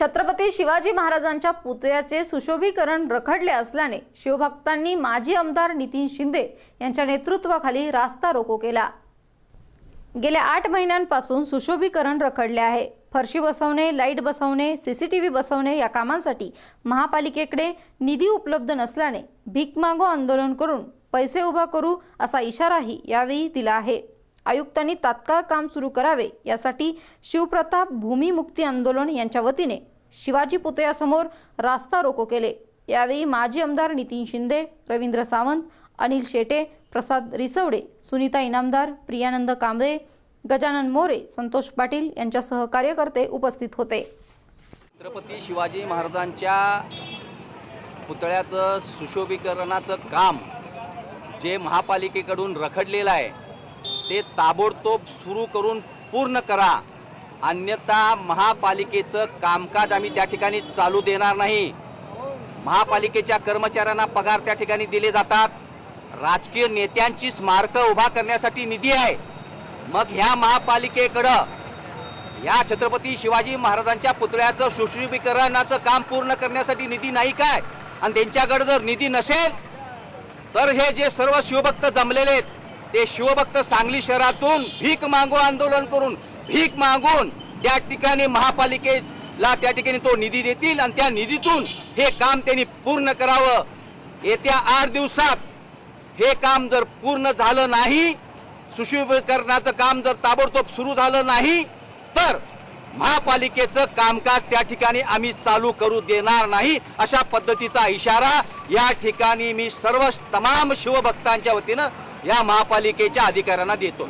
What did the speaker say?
छत्रपती शिवाजी महाराजांच्या पुतळ्याचे सुशोभीकरण रखडले असल्याने शिवभक्तांनी माजी आमदार नितीन शिंदे यांच्या नेतृत्वाखाली रास्ता रोको केला. गेल्या आठ महिन्यांपासून सुशोभीकरण रखडले आहे. फरशी बसवणे लाइट बसवणे सीसीटीव्ही बसवणे या कामांसाठी महापालिकेकडे निधी उपलब्ध नसल्याने भीक मागो आंदोलन करून पैसे उभा करू असा इशाराही यावेळी दिला आहे. आयुक्तांनी तात्काळ काम सुरू करावे यासाठी शिवप्रताप भूमिमुक्ती आंदोलन यांच्या वतीने शिवाजी पुतळ्यासमोर रास्ता रोको केले. यावेळी माजी आमदार नितीन शिंदे रवींद्र सावंत अनिल शेटे प्रसाद रिसवडे सुनीता इनामदार प्रियानंद कांबळे गजानन मोरे संतोष पाटील यांच्यासह कार्यकर्ते उपस्थित होते. छत्रपती शिवाजी महाराजांच्या पुतळ्याचं सुशोभीकरणाचं काम जे महापालिकेकडून रखडलेलं आहे ते ताबडतोब सुरू करून पूर्ण करा. अन्यथा महापालिकेचं कामकाज आम्ही त्या ठिकाणी चालू देणार नाही. महापालिकेच्या कर्मचाऱ्यांना पगार त्या ठिकाणी दिले जातात. राजकीय नेत्यांची स्मारकं उभा करण्यासाठी निधी आहे. मग ह्या महापालिकेकडं या छत्रपती शिवाजी महाराजांच्या पुतळ्याचं सुशोभीकरणाचं काम पूर्ण करण्यासाठी निधी नाही काय? आणि त्यांच्याकडे जर निधी नसेल तर हे जे सर्व शिवभक्त जमलेले आहेत ते शिवभक्त सांगली शहरातून भीक मागू आंदोलन करून भीक मागून त्या ठिकाणी महापालिकेला त्या ठिकाणी तो निधी देतील आणि त्या निधीतून हे काम त्यांनी पूर्ण करावं. येत्या आठ दिवसात हे काम जर पूर्ण झालं नाही सुशोभीकरणाचं काम जर ताबडतोब सुरू झालं नाही तर महापालिकेचं कामकाज त्या ठिकाणी आम्ही चालू करू देणार नाही अशा पद्धतीचा इशारा या ठिकाणी मी सर्व तमाम शिवभक्तांच्या वतीनं या महापालिकेच्या अधिकाऱ्यांना देतो.